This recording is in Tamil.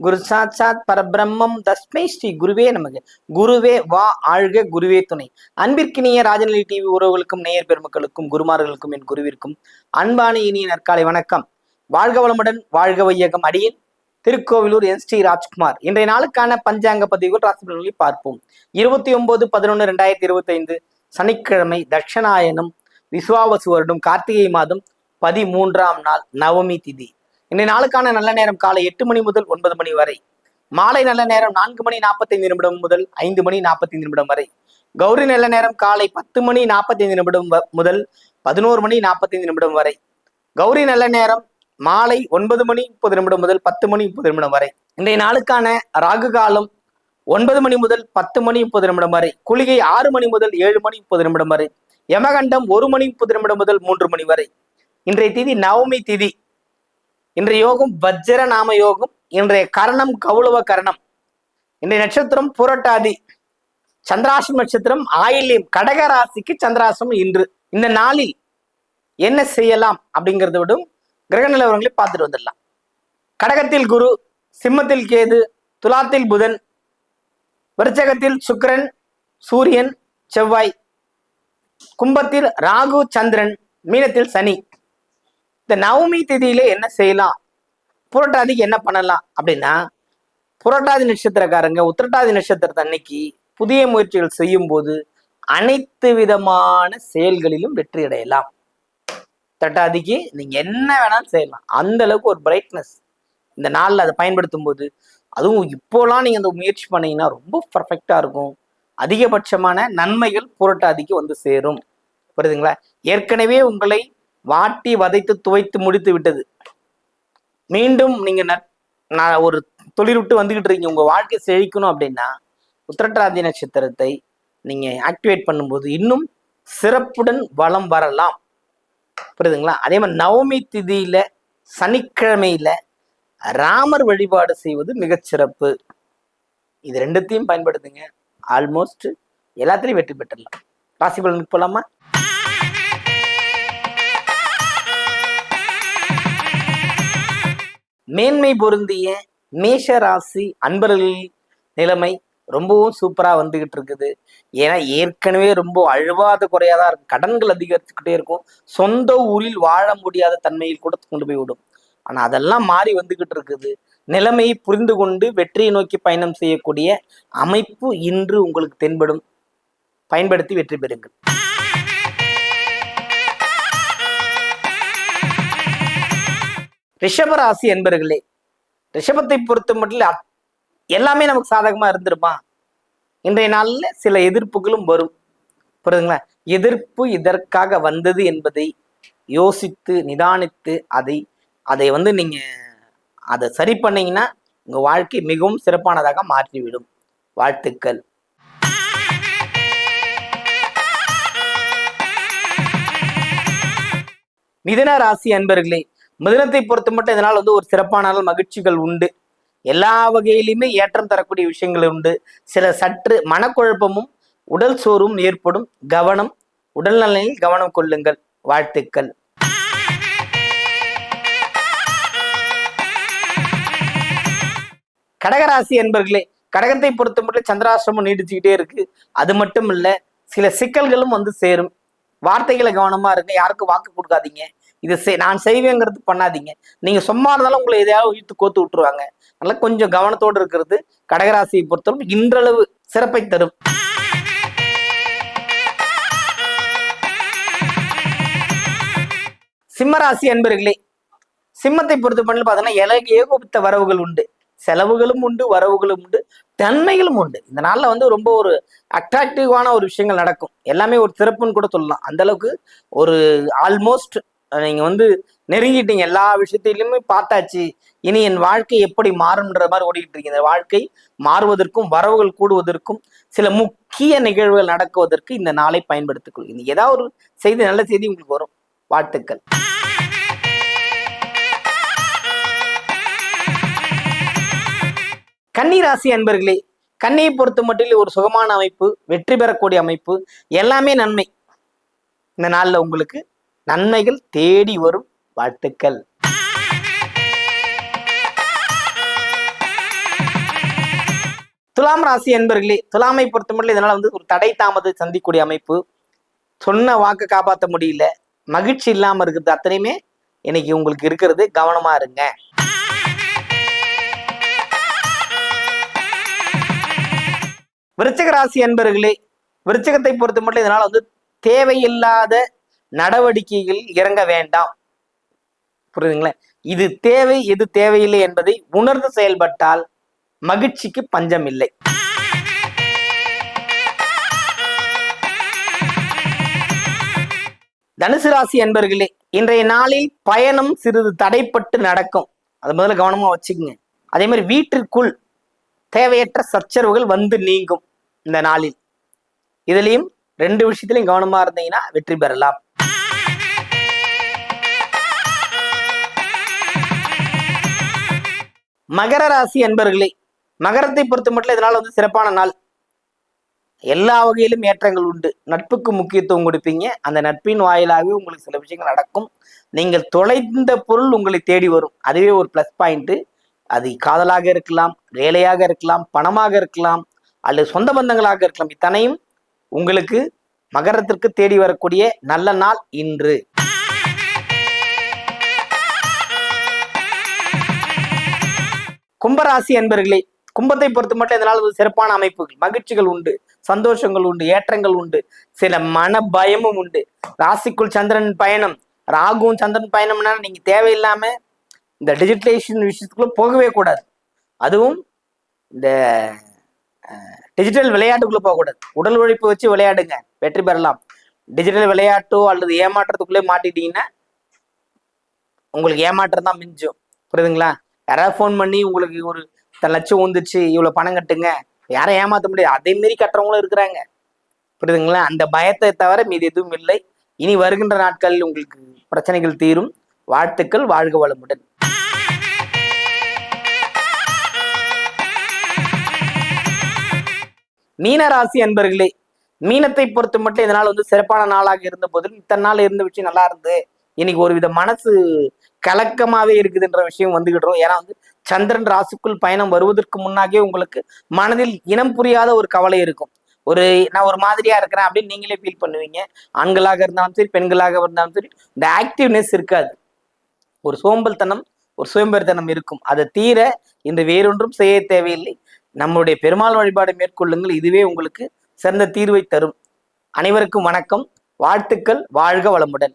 குரு சாட்சாத் பரபிரம்மம் தஸ்மை ஸ்ரீ குருவே நமக்கு குருவே வா ஆழ்க குருவே துணை. அன்பிற்கினிய ராஜநிலை டிவி உறவுகளுக்கும் நேயர் பெருமக்களுக்கும் குருமார்களுக்கும் என் குருவிற்கும் அன்பான இனிய நற்காலை வணக்கம். வாழ்க வளமுடன் வாழ்க வையகம். அடியின் திருக்கோவிலூர் என் ஸ்ரீ ராஜ்குமார். இன்றைய நாளுக்கான பஞ்சாங்க பதிவுகள் ராசிபலன்களை பார்ப்போம். இருபத்தி ஒன்பது பதினொன்று ரெண்டாயிரத்தி இருபத்தி ஐந்து சனிக்கிழமை தட்சணாயனம் விஸ்வாவசு வருடம் கார்த்திகை மாதம் பதிமூன்றாம் நாள் நவமி திதி. இன்றைய நாளுக்கான நல்ல நேரம் காலை எட்டு மணி முதல் ஒன்பது மணி வரை. மாலை நல்ல நேரம் நான்கு மணி நாற்பத்தைந்து நிமிடம் முதல் ஐந்து மணி நாற்பத்தைந்து நிமிடம் வரை. கௌரி நல்ல நேரம் காலை பத்து மணி நாற்பத்தைந்து நிமிடம் முதல் பதினோரு மணி நாற்பத்தைந்து நிமிடம் வரை. கௌரி நல்ல நேரம் மாலை ஒன்பது மணி முப்பது நிமிடம் முதல் பத்து மணி முப்பது நிமிடம் வரை. இன்றைய நாளுக்கான ராகு காலம் ஒன்பது மணி முதல் பத்து மணி முப்பது நிமிடம் வரை. குளிகை ஆறு மணி முதல் ஏழு மணி முப்பது நிமிடம் வரை. யமகண்டம் ஒரு மணி முப்பது நிமிடம் முதல் மூன்று மணி வரை. இன்றைய திதி நவமி திதி. இன்றைய யோகம் வஜ்ர நாம யோகம் இன்றைய கரணம் கௌளவ கரணம். இன்றைய நட்சத்திரம் புரட்டாதி. சந்திராசிரம் நட்சத்திரம் ஆயில்யம். கடக ராசிக்கு சந்திராசம் இன்று. இந்த நாளில் என்ன செய்யலாம் அப்படிங்கிறத விடும் கிரக நிலவரங்களை பார்த்துட்டு வந்துடலாம். கடகத்தில் குரு சிம்மத்தில் கேது துலாத்தில் புதன் விருச்சகத்தில் சுக்கரன் சூரியன் செவ்வாய் கும்பத்தில் ராகு சந்திரன் மீனத்தில் சனி. இந்த நவமி திதியில என்ன செய்யலாம்? புரட்டாதிக்கு என்ன பண்ணலாம்? அப்படின்னா புரட்டாதி நட்சத்திரக்காரங்க உத்திரட்டாதி நட்சத்திரத்தை அன்னைக்கு புதிய முயற்சிகள் செய்யும் போது அனைத்து விதமான செயல்களிலும் வெற்றி அடையலாம். தட்டாதிக்கு நீங்க என்ன வேணாலும் செய்யலாம். அந்த அளவுக்கு ஒரு பிரைட்னஸ் இந்த நாளில் அதை பயன்படுத்தும் போது அதுவும் இப்போலாம் நீங்க அந்த முயற்சி பண்ணீங்கன்னா ரொம்ப பர்ஃபெக்டா இருக்கும். அதிகபட்சமான நன்மைகள் புரட்டாதிக்கு வந்து சேரும். புரியுதுங்களா? ஏற்கனவே உங்களை வாட்டி வதைத்து துவைத்து முடித்து விட்டது. மீண்டும் நீங்க நான் ஒரு தொழில் விட்டு வந்துகிட்டு இருக்கீங்க. உங்க வாழ்க்கை செழிக்கணும் அப்படின்னா உத்திரட்டாதி நட்சத்திரத்தை நீங்க ஆக்டிவேட் பண்ணும்போது இன்னும் சிறப்புடன் வளம் வரலாம். புரியுதுங்களா? அதே மாதிரி நவமி திதியில சனிக்கிழமையில ராமர் வழிபாடு செய்வது மிகச்சிறப்பு இது ரெண்டுத்தையும் பயன்படுத்துங்க. ஆல்மோஸ்ட் எல்லாத்துலேயும் வெற்றி பெற்றுடலாம். ராசி பலனுக்கு போலாமா? மேன்மை பொருந்திய மேஷ ராசி அன்பர்கள் நிலைமை ரொம்பவும் சூப்பரா வந்துகிட்டு இருக்குது. ஏன்னா ஏற்கனவே ரொம்ப அழுவாத குறையாதான் இருக்கும். கடன்கள் அதிகரிச்சுக்கிட்டே இருக்கும். சொந்த ஊரில் வாழ முடியாத தன்மையில் கூட கொண்டு போய் விடும். ஆனா அதெல்லாம் மாறி வந்துகிட்டு இருக்குது. நிலைமையை புரிந்து கொண்டு வெற்றியை நோக்கி பயணம் செய்யக்கூடிய அமைப்பு இன்று உங்களுக்கு தென்படும். பயன்படுத்தி வெற்றி பெறுங்கள். ரிஷபராசி என்பர்களே ரிஷபத்தை பொறுத்த மட்டும் அத்- எல்லாமே நமக்கு சாதகமாக இருந்திருமா இன்றைய நாளில் சில எதிர்ப்புகளும் வரும். புரியுதுங்களா? எதிர்ப்பு இதற்காக வந்தது என்பதை யோசித்து நிதானித்து அதை அதை வந்து நீங்கள் அதை சரி பண்ணீங்கன்னா உங்கள் வாழ்க்கை மிகவும் சிறப்பானதாக மாற்றிவிடும். வாழ்த்துக்கள். மிதன ராசி அன்பர்களே மிதனத்தை பொறுத்து மட்டும் இதனால் வந்து ஒரு சிறப்பான மகிழ்ச்சிகள் உண்டு. எல்லா வகையிலுமே ஏற்றம் தரக்கூடிய விஷயங்கள் உண்டு. சில சற்று மனக்குழப்பமும் உடல் சோறும் ஏற்படும். கவனம் உடல் நலனில் கவனம் கொள்ளுங்கள். வாழ்த்துக்கள். கடகராசி என்பர்களே கடகத்தை பொறுத்த மட்டும் சந்திராசிரமம் நீடிச்சுக்கிட்டே இருக்கு. அது மட்டும் இல்ல சில சிக்கல்களும் வந்து சேரும். வார்த்தைகளை கவனமா இருங்க. யாருக்கும் வாக்கு கொடுக்காதீங்க. இது செய்- நான் செய்வேங்கிறது பண்ணாதீங்க. நீங்க சும்மா இருந்தாலும் உங்களை எதையாவது இழுத்து கோத்து விட்டுருவாங்க. அதனால கொஞ்சம் கவனத்தோடு இருக்கிறது கடகராசியை பொறுத்தவரை இன்றளவு சிறப்பை தரும். சிம்மராசி அன்பர்களே சிம்மத்தை பொறுத்த பண்ணல பார்த்தோன்னா எனக்கு ஏகோபித்த வரவுகள் உண்டு. செலவுகளும் உண்டு வரவுகளும் உண்டு தன்மைகளும் உண்டு. இந்த நாளில் வந்து ரொம்ப ஒரு அட்ராக்டிவான ஒரு விஷயங்கள் நடக்கும். எல்லாமே ஒரு சிறப்புன்னு கூட சொல்லலாம். அந்த அளவுக்கு ஒரு ஆல்மோஸ்ட் நீங்கள் வந்து நெருங்கிட்டீங்க. எல்லா விஷயத்திலுமே பார்த்தாச்சு. இனி என் வாழ்க்கை எப்படி மாறும்ன்ற மாதிரி ஓடிக்கிட்டு இருக்கீங்க இந்த வாழ்க்கை மாறுவதற்கும் வரவுகள் கூடுவதற்கும் சில முக்கிய நிகழ்வுகள் நடக்குவதற்கு இந்த நாளை பயன்படுத்திக் கொள்கிறீங்க ஏதாவது ஒரு செய்தி நல்ல செய்தி உங்களுக்கு வரும். வாழ்த்துக்கள். கன்னிராசி அன்பர்களே கன்னியை பொறுத்த மட்டும் ஒரு சுகமான அமைப்பு வெற்றி பெறக்கூடிய அமைப்பு எல்லாமே நன்மை. இந்த நாளில் உங்களுக்கு நன்மைகள் தேடி வரும் வாழ்த்துக்கள். துலாம் ராசி என்பர்களே துலாமை பொறுத்த இதனால் வந்து ஒரு தடை தாமதம் சந்திக்கக்கூடிய அமைப்பு. சொன்ன வாக்கு காப்பாற்ற முடியல. மகிழ்ச்சி இல்லாமல் இருக்கிறது அத்தனையுமே இன்னைக்கு உங்களுக்கு இருக்கிறது. கவனமா இருங்க. விருச்சக ராசி என்பர்களே விருச்சகத்தை பொறுத்த இதனால் வந்து தேவையில்லாத நடவடிக்கைகள் இறங்க வேண்டாம். புரியுதுங்களா? இது தேவை எது தேவையில்லை என்பதை உணர்ந்து செயல்பட்டால் மகிழ்ச்சிக்கு பஞ்சம் இல்லை தனுசு ராசி என்பர்களே இன்றைய நாளில் பயணம் சிறிது தடைப்பட்டு நடக்கும். அது முதல்ல கவனமா வச்சுக்கோங்க. அதே மாதிரி வீட்டிற்குள் தேவையற்ற சச்சரவுகள் வந்து நீங்கும் இந்த நாளில். இதுலயும் ரெண்டு விஷயத்திலையும் கவனமா இருந்தீங்கன்னா வெற்றி பெறலாம். மகர ராசி அன்பர்களே மகரத்தை பொறுத்த மட்டும் இதனால் வந்து சிறப்பான நாள். எல்லா வகையிலும் ஏற்றங்கள் உண்டு. நட்புக்கு முக்கியத்துவம் கொடுப்பீங்க. அந்த நட்பின் வாயிலாகவே உங்களுக்கு சில விஷயங்கள் நடக்கும். நீங்கள் தொலைந்த பொருள் உங்களை தேடி வரும். அதுவே ஒரு ப்ளஸ் பாயிண்ட் அது காதலாக இருக்கலாம் வேலையாக இருக்கலாம் பணமாக இருக்கலாம் அல்லது சொந்த பந்தங்களாக இருக்கலாம். இத்தனையும் உங்களுக்கு மகரத்திற்கு தேடி வரக்கூடிய நல்ல நாள் இன்று. கும்பராசி என்பர்களே கும்பத்தை பொறுத்து மட்டும் இதனால் ஒரு சிறப்பான அமைப்புகள். மகிழ்ச்சிகள் உண்டு சந்தோஷங்கள் உண்டு ஏற்றங்கள் உண்டு சில மன பயமும் உண்டு. ராசிக்குள் சந்திரன் பயணம் ராகுவும் சந்திரன் பயணம்னா நீங்க தேவையில்லாம இந்த டிஜிட்டலைசேஷன் விஷயத்துக்குள்ள போகவே கூடாது. அதுவும் இந்த டிஜிட்டல் விளையாட்டுக்குள்ள போகக்கூடாது உடல் உழைப்பு வச்சு விளையாடுங்க வெற்றி பெறலாம். டிஜிட்டல் விளையாட்டோ அல்லது ஏமாற்றத்துக்குள்ளே மாட்டிட்டீங்கன்னா உங்களுக்கு ஏமாற்றம் தான் மிஞ்சும். புரியுதுங்களா? யாராவது ஃபோன் பண்ணி உங்களுக்கு ஒரு லட்சம் வந்துச்சு இவ்வளோ பணம் கட்டுங்க. யாரை ஏமாற்ற முடியாது. அதே மாரி கட்டுறவங்களும் இருக்கிறாங்க. புரியுதுங்களா? அந்த பயத்தை தவிர மீது எதுவும் இல்லை. இனி வருகின்ற நாட்களில் உங்களுக்கு பிரச்சனைகள் தீரும். வாழ்த்துக்கள். வாழ்க வளமுடன். மீனராசி அன்பர்களே மீனத்தை பொறுத்த மட்டும் இதனால் வந்து சிறப்பான நாளாக இருந்த போதிலும் இத்தனை நாள் இருந்த விஷயம் நல்லா இருந்து இன்னைக்கு ஒரு வித மனசு கலக்கமாவே இருக்குதுன்ற விஷயம் வந்துகிடுறோம் ஏன்னா வந்து சந்திரன் ராசிக்குள் பயணம் வருவதற்கு முன்னாகவே உங்களுக்கு மனதில் இனம் புரியாத ஒரு கவலை இருக்கும். ஒரு நான் ஒரு மாதிரியா இருக்கிறேன் அப்படின்னு நீங்களே ஃபீல் பண்ணுவீங்க. ஆண்களாக இருந்தாலும் சரி பெண்களாக இருந்தாலும் சரி இந்த ஆக்டிவ்னஸ் இருக்காது. ஒரு சோம்பல்தனம் ஒரு சுயம்பெருத்தனம் இருக்கும். அதை தீர இந்த வேறொன்றும் செய்ய தேவையில்லை. நம்முடைய பெருமாள் வழிபாடு மேற்கொள்ளுங்கள். இதுவே உங்களுக்கு சிறந்த தீர்வை தரும். அனைவருக்கும் வணக்கம். வாழ்த்துக்கள். வாழ்க வளமுடன்.